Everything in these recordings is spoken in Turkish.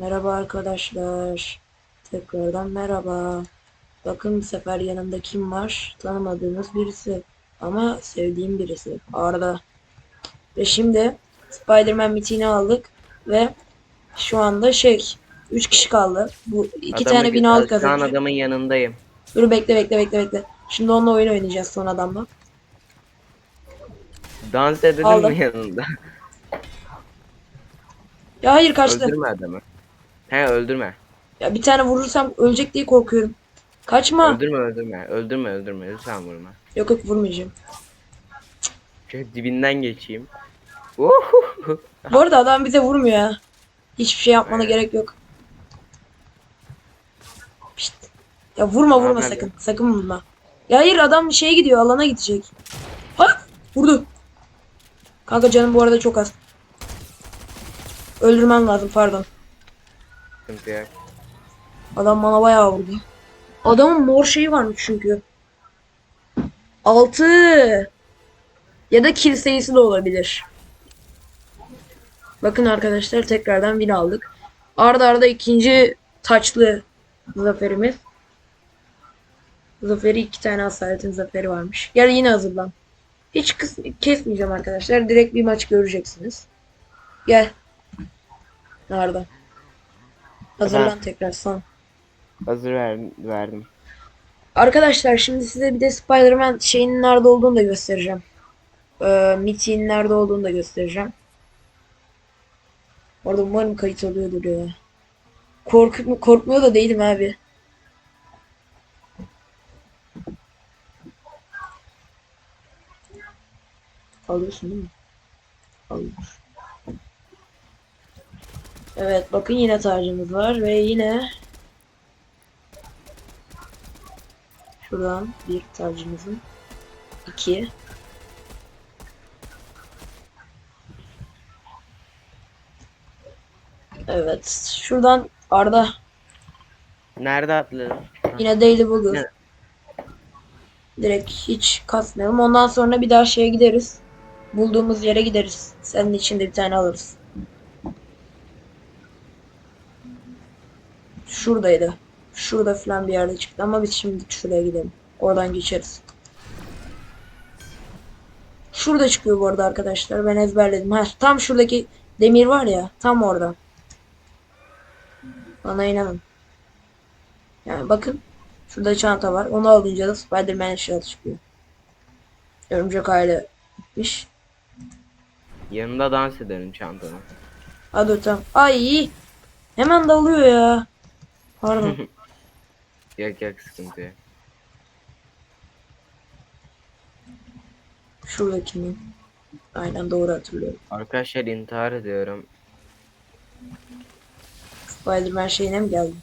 Merhaba arkadaşlar. Tekrardan merhaba. Bakın bu sefer yanımda kim var? Tanımadığınız birisi. Ama sevdiğim birisi. Arda. Ve şimdi Spider-Man mitini aldık. Ve şu anda şey 3 kişi kaldı. Bu iki Adamı tane bina aldık Şu an adamın yanındayım. Dur bekle bekle bekle bekle. Şimdi onunla oyun oynayacağız son adamla. Dans edelim Aldım. mi yanında? Ya hayır kaçtı. öldürme adamı. He öldürme. Ya bir tane vurursam ölecek diye korkuyorum. Kaçma. Öldürme öldürme. Öldürme öldürme. Lütfen vurma. Yok yok vurmayacağım. Şöyle dibinden geçeyim. Uhuhu. Bu arada adam bize vurmuyor ya. Hiçbir şey yapmana Evet. gerek yok. Pişt. Ya vurma vurma Nerede? sakın. Sakın vurma. Ya hayır adam şeye gidiyor alana gidecek. Ha! Vurdu. Kanka canım bu arada çok az. Öldürmem lazım pardon. Sıkıntı yok. Adam bana bayağı vurdu. Adamın mor şeyi varmış çünkü. 6 ya da kill sayısı da olabilir. Bakın arkadaşlar tekrardan win aldık. Arda arda ikinci taçlı zaferimiz. Zaferi iki tane asaletin zaferi varmış. Gel yine hazırlan. Hiç kesmeyeceğim arkadaşlar. Direkt bir maç göreceksiniz. Gel. Arda. Hazırlan Tamam. tekrar son. Hazır ver, verdim. Arkadaşlar şimdi size bir de Spider-Man şeyinin nerede olduğunu da göstereceğim. Ee, Mickey'nin nerede olduğunu da göstereceğim. Orada umarım kayıt oluyordur ya. Kork korkmuyor da değilim abi. Alıyorsun değil mi? Alıyor. Evet bakın yine tacımız var ve yine Şuradan bir tacımızın. iki. Evet. Şuradan Arda. Nerede atladın? Yine Daily Bugle. Ne? Direkt hiç kasmayalım. Ondan sonra bir daha şeye gideriz. Bulduğumuz yere gideriz. Senin için de bir tane alırız. Şuradaydı. Şurada falan bir yerde çıktı ama biz şimdi şuraya gidelim. Oradan geçeriz. Şurada çıkıyor bu arada arkadaşlar. Ben ezberledim. Ha, tam şuradaki demir var ya. Tam orada. Bana inanın. Yani bakın. Şurada çanta var. Onu alınca da Spider-Man eşyalı çıkıyor. Örümcek aile gitmiş. Yanında dans ederim çantanı. Hadi tamam. Ay. Hemen dalıyor ya. Pardon. Yok yok sıkıntı yok. Şuradakinin. Aynen doğru hatırlıyorum. Arkadaşlar intihar ediyorum. Spider-Man şeyine mi geldi?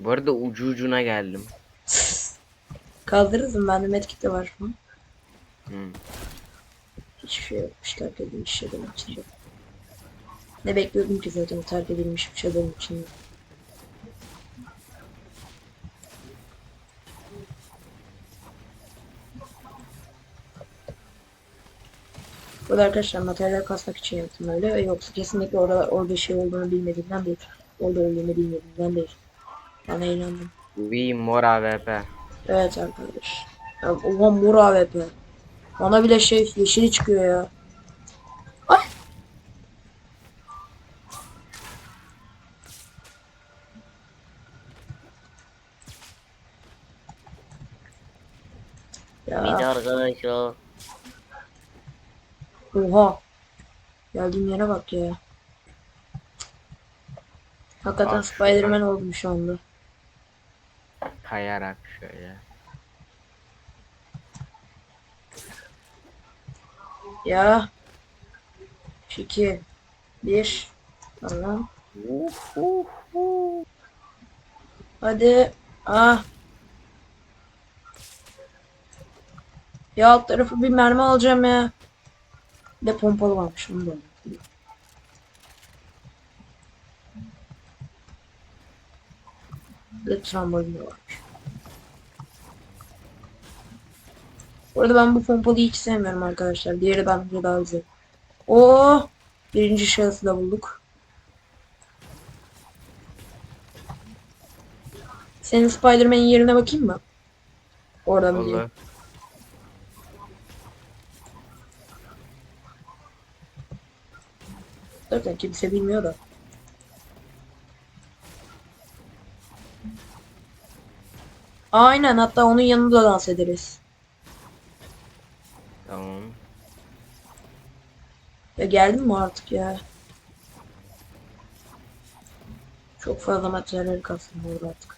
Bu arada ucu ucuna geldim. Kaldırırız mı? Bende medkit de var an. Hı. Hiçbir şey yokmuş. Terk edilmiş şeyden için. Ne bekliyordum ki zaten terk edilmiş bir şeyden için. Burada arkadaşlar materyal kasmak için yaptım öyle. Yoksa kesinlikle orada orada şey olduğunu bilmediğimden değil. Orada olduğunu bilmediğimden değil. Bana inandım. We mor AWP. Evet arkadaş. Ya, oha mor AWP. Bana bile şey yeşili çıkıyor ya. Ya arkadaşlar. oha. Geldiğim yere bak ya. Hakikaten Bak Spider-Man oldum şu anda. Kayarak şöyle. Ya. 2 1 Tamam. Hadi. Ah. Ya alt tarafı bir mermi alacağım ya. Bir de pompalı varmış onu da. De trambolin varmış. Bu arada ben bu pompalıyı hiç sevmiyorum arkadaşlar. Diğeri bence daha güzel. Oo, birinci şahısı da bulduk. Senin Spider-Man'in yerine bakayım mı? Oradan Vallahi. Diyeyim. Zaten kimse bilmiyor da. Aynen hatta onun yanında dans ederiz. Tamam. Ya geldin mi artık ya? Çok fazla materyal kastım orada artık.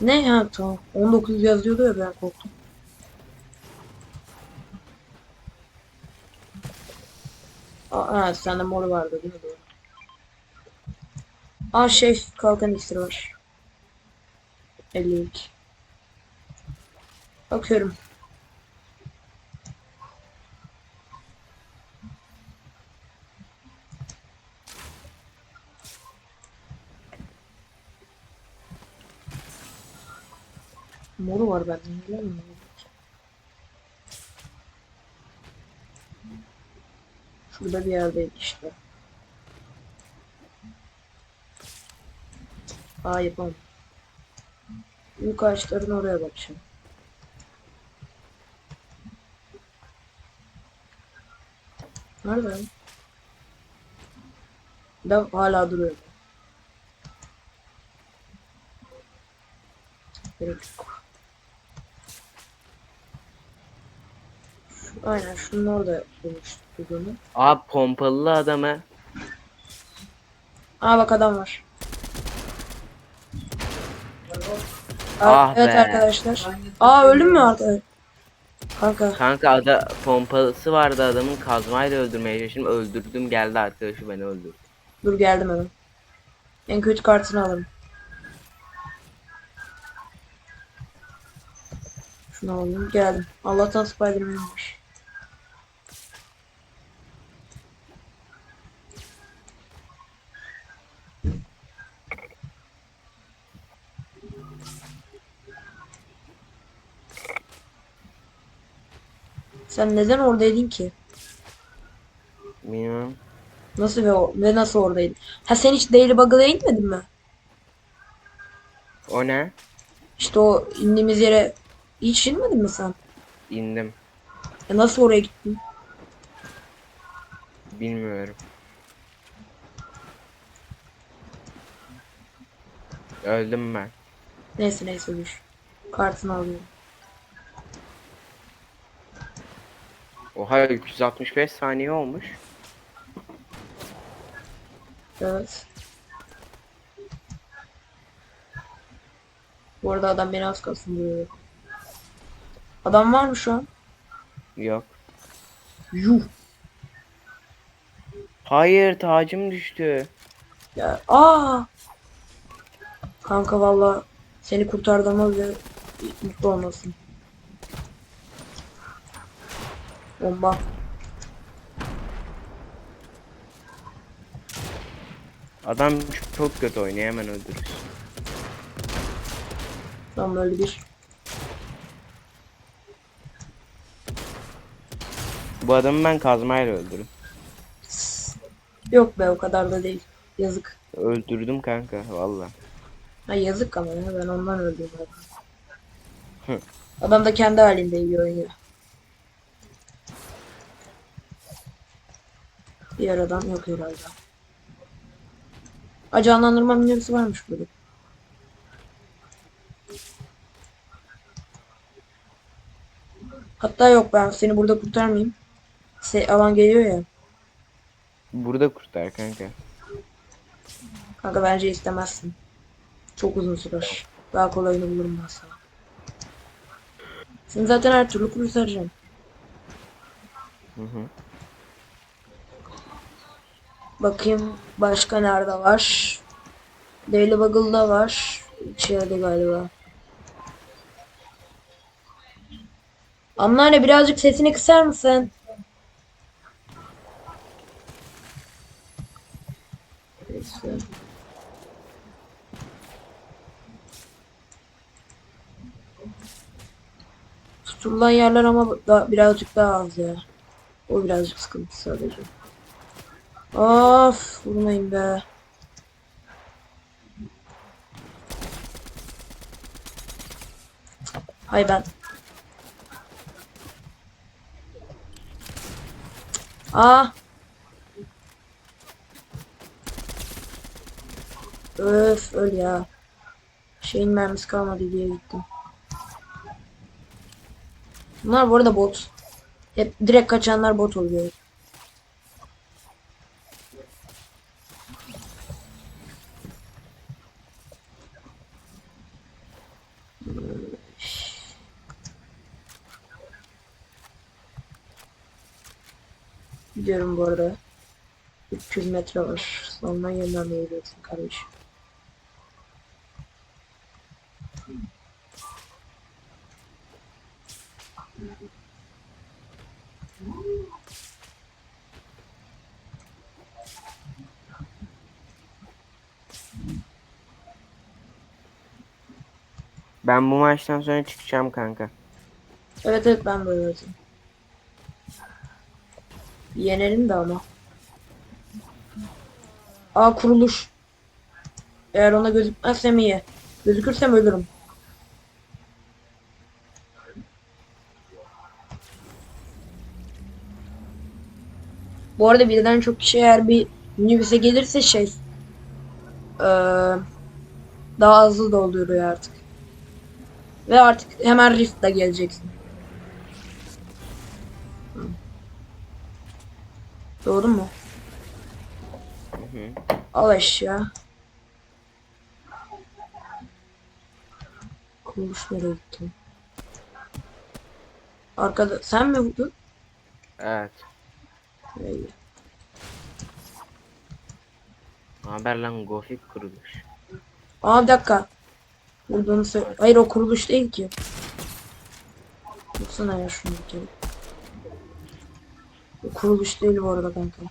Ne ya tamam. 19 yazıyordu ya ben korktum. Aa, sende mor vardı değil mi? Aa şey kalkan iksiri var. 52. Bakıyorum. Moru var bende musun? Şurada bir yerdeydi işte. Aa yapamam. Büyük ağaçların oraya bakacağım. Nerede? Da hala duruyor. Gerek yok. Şu- Aynen şunun orada bulmuştuk bunu. Abi pompalı adamı. Aa bak adam var. Aa, Ah evet be. arkadaşlar. Aa öldün mü arkadaş? Kanka Kanka ada pompalısı vardı adamın kazmayla öldürmeye çalıştım. Öldürdüm geldi arkadaşı beni öldürdü. dur geldim hemen. En kötü kartını alırım. Şunu alayım geldim. Allah'tan Spider-Man var. Sen neden oradaydın ki? Bilmiyorum. Nasıl ve, ve nasıl oradaydın? Ha sen hiç Daily Bugle'a inmedin mi? O ne? İşte o indiğimiz yere hiç inmedin mi sen? İndim. Ya nasıl oraya gittin? Bilmiyorum. Öldüm ben. Neyse neyse dur. Kartını alıyorum. Oha 365 saniye olmuş. Evet. Bu arada adam beni az kalsın vuruyor. Adam var mı şu an? Yok. Yuh. Hayır tacım düştü. Ya aa. Kanka valla seni kurtardığıma bile mutlu olmasın. Bomba. Adam çok, kötü oynuyor hemen öldürürüz. Tam böyle bir. Bu adamı ben kazmayla öldürdüm. Yok be o kadar da değil. Yazık. Öldürdüm kanka valla. Ha yazık ama ya ben ondan. Hı. Adam da kendi halinde iyi oynuyor. Diğer adam yok herhalde. Ha canlandırma minyonisi varmış burada. Hatta yok ben seni burada kurtarmayayım. Se alan geliyor ya. Burada kurtar kanka. Kanka bence istemezsin. Çok uzun sürer. Daha kolayını bulurum ben sana. Seni zaten her türlü kurtaracağım. Hı hı. Bakayım başka nerede var? Daily Buggle'da var. İçeride galiba. Anneanne birazcık sesini kısar mısın? Tutulan yerler ama da, birazcık daha az ya. O birazcık sıkıntı sadece. Of vurmayın be. Hay ben. Aa. Öf öl ya. Şeyin mermisi kalmadı diye gittim. Bunlar bu arada bot. Hep direkt kaçanlar bot oluyor. Gidiyorum bu arada. 300 metre var. Sonra yeniden veriyorsun kardeşim. Ben bu maçtan sonra çıkacağım kanka. Evet evet ben böyle yapayım. Yenelim de ama. Aa kuruluş. Eğer ona gözükmezsem iyi. Gözükürsem ölürüm. Bu arada birden çok kişi eğer bir minibüse gelirse şey eee, daha hızlı dolduruyor artık. Ve artık hemen Rift'le geleceksin. Hı. Doğru mu? Hı hı. Al eşya. Kuruluş nereye gitti? Arkada sen mi vurdun? Evet. İyi. Haber lan Gofik kuruluş. Aa bir dakika. Söyle. Hayır o kuruluş değil ki. Baksana ya şunu bir kere. O kuruluş değil bu arada kanka.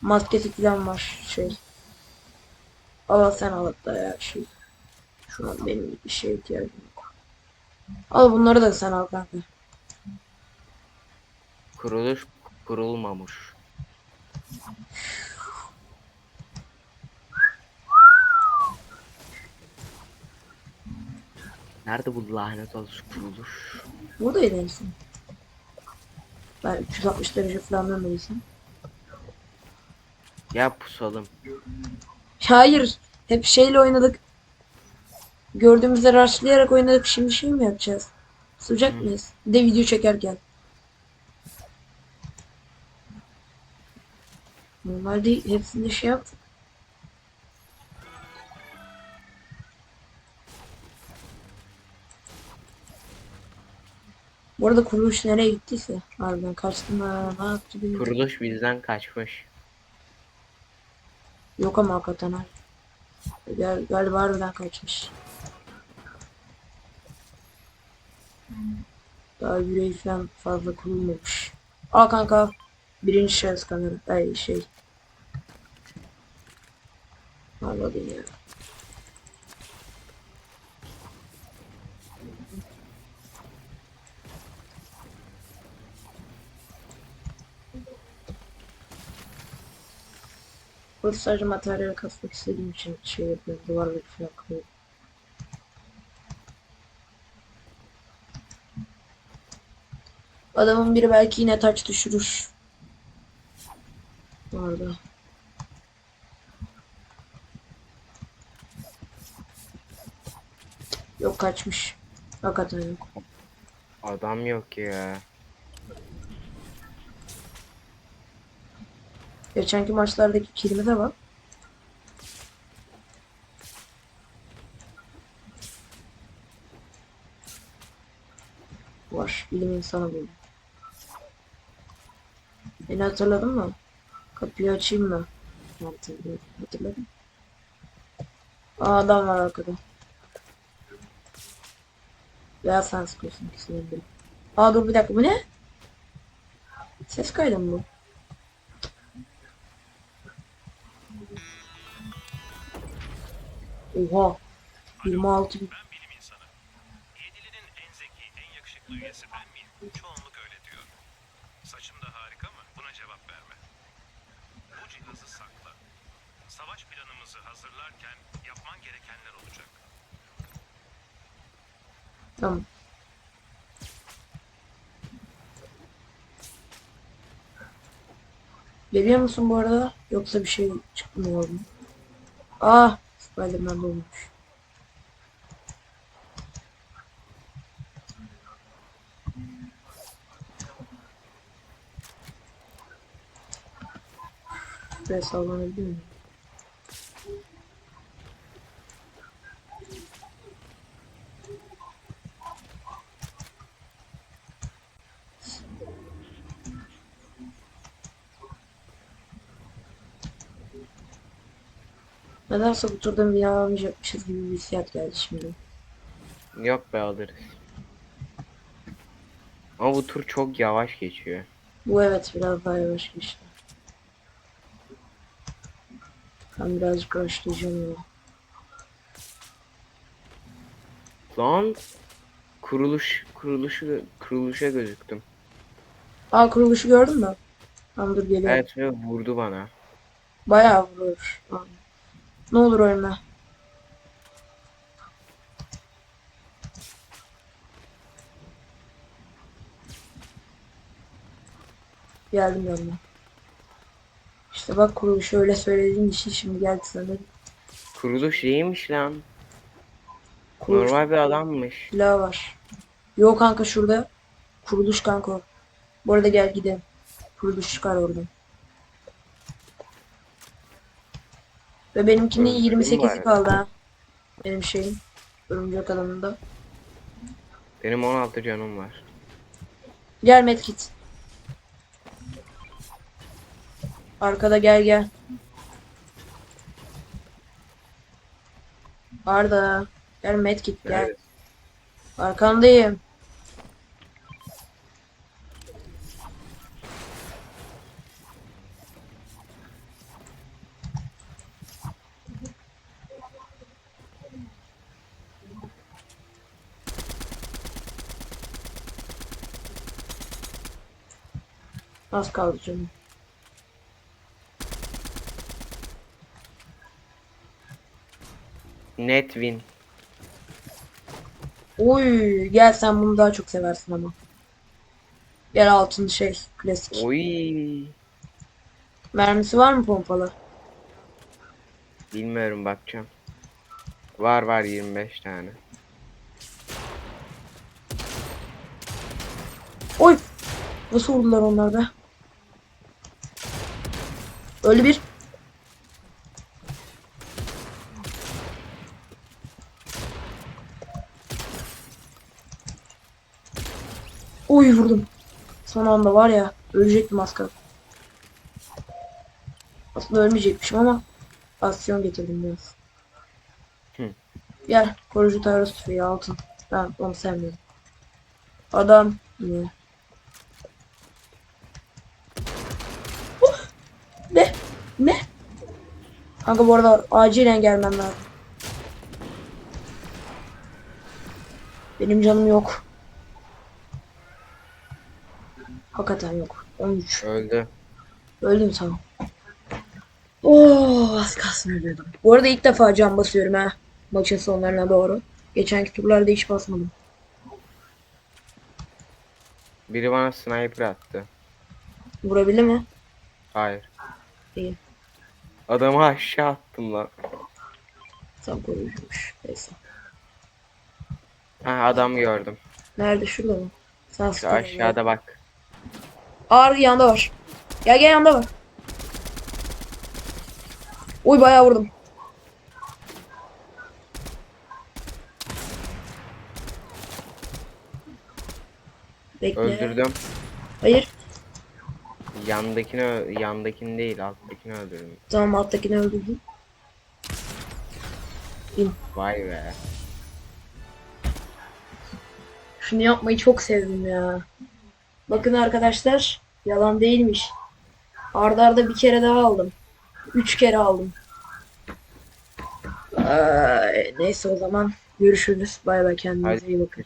Maskesi falan var şey. Al sen al hatta ya şey. Şu an benim bir şeye ihtiyacım yok. Al bunları da sen al kanka. Kuruluş kurulmamış. Nerede bu lanet olsun kuruluş? Buradaydı en son. Ben 360 derece falan dönmediysem. Ya pusalım. Hayır. Hep şeyle oynadık. Gördüğümüzde rushlayarak oynadık. Şimdi şey mi yapacağız? Sıcak Hı. mıyız? Bir de video çekerken. Normalde hepsinde şey yaptık. Bu arada kuruluş nereye gittiyse harbiden kaçtı mı ne yaptı bilmiyorum. Kuruluş bizden kaçmış. Yok ama hakikaten ha. Gal galiba harbiden kaçmış. Daha yüreği falan fazla kurulmamış. Al kanka. Birinci şahıs kamera. Ay şey. Anladın ya. Burası sadece materyal kasmak istediğim için şey yapıyorum. Duvarları falan koyuyorum. Adamın biri belki yine taç düşürür. Orada. Yok kaçmış. Hakikaten yok. Adam yok ya. Geçenki maçlardaki kilime de bak. Var. Bilim insanı bu. Beni hatırladın mı? Kapıyı açayım mı? Hatırladım. Hatırladım. Aa adam var arkada. Veya sen sıkıyorsun ikisinden biri. Aa dur bir dakika bu ne? Ses kaydı mı bu? Oha. 26 bin. Ben bilim insanı. Yedilinin en zeki, en yakışıklı üyesi ben miyim? Çoğunluk öyle diyor. Saçım da harika mı? Buna cevap verme. Bu cihazı sakla. Savaş planımızı hazırlarken yapman gerekenler olacak. Tamam. Biliyor musun bu arada? Yoksa bir şey çıkmıyor mu? Ah Spiderman olmuş. Şuraya sallanabilir miyim? Nedense bu turda bir alamayacakmışız gibi bir hissiyat geldi şimdi. Yok be alırız. Ama bu tur çok yavaş geçiyor. Bu evet biraz daha yavaş geçti. Ben birazcık rushlayacağım ya. Lan kuruluş kuruluşu kuruluşa gözüktüm. Aa kuruluşu gördün mü? Tamam dur geliyorum. Evet ve vurdu bana. Bayağı vurur. Tamam. Ne olur ölme. Geldim yanına. İşte bak kuruluşu öyle söylediğin için şimdi geldi sanırım. Kuruluş iyiymiş lan. Kuruluş Normal bir adammış. silahı var. Yok kanka şurada. Kuruluş kanka o. Bu arada gel gidelim. Kuruluş çıkar oradan. Ve benimkinin mü 28'i bari? kaldı ha. Benim şeyim. Örümcek adamında. Benim 16 canım var. Gel Medkit. Arkada gel gel. Arda. Gel Medkit gel. Evet. Arkandayım. Az kaldı canım. Net win. Oy gel sen bunu daha çok seversin ama. Gel altın şey klasik. Oy. Mermisi var mı pompalı? Bilmiyorum bakacağım. Var var 25 tane. Oy! Nasıl vurdular onlar be? Öyle bir. Oy vurdum. Son anda var ya ölecektim az kaldı. Aslında ölmeyecekmişim ama aksiyon getirdim biraz. Hı. Gel koruyucu taarruz tüfeği altın. Ben onu sevmiyorum. Adam yine. Oh! Ne? Ne? Kanka bu arada acilen gelmem lazım. Benim canım yok. Hakikaten yok. 13. Öldü. Öldüm tamam. Oo az kalsın ölüyordum. Bu arada ilk defa can basıyorum ha. Maçın sonlarına doğru. Geçenki turlarda hiç basmadım. Biri bana sniper attı. Vurabildi mi? Hayır. İyi. Adamı aşağı attım lan. Tam koruyucuymuş. Neyse. Ha adam gördüm. Nerede? Şurada mı? Sağ Şu aşağıda bak. Ağır yanda var. Gel gel yanda var. Oy bayağı vurdum. Bekle. Öldürdüm. Hayır. Yandakini ö- yandakini değil alttakini öldürdüm. Tamam alttakini öldürdüm. Vay be. Şunu yapmayı çok sevdim ya. Bakın arkadaşlar. Yalan değilmiş. Arda arda bir kere daha aldım. Üç kere aldım. Ay, neyse o zaman görüşürüz. Bay bay kendinize iyi bakın.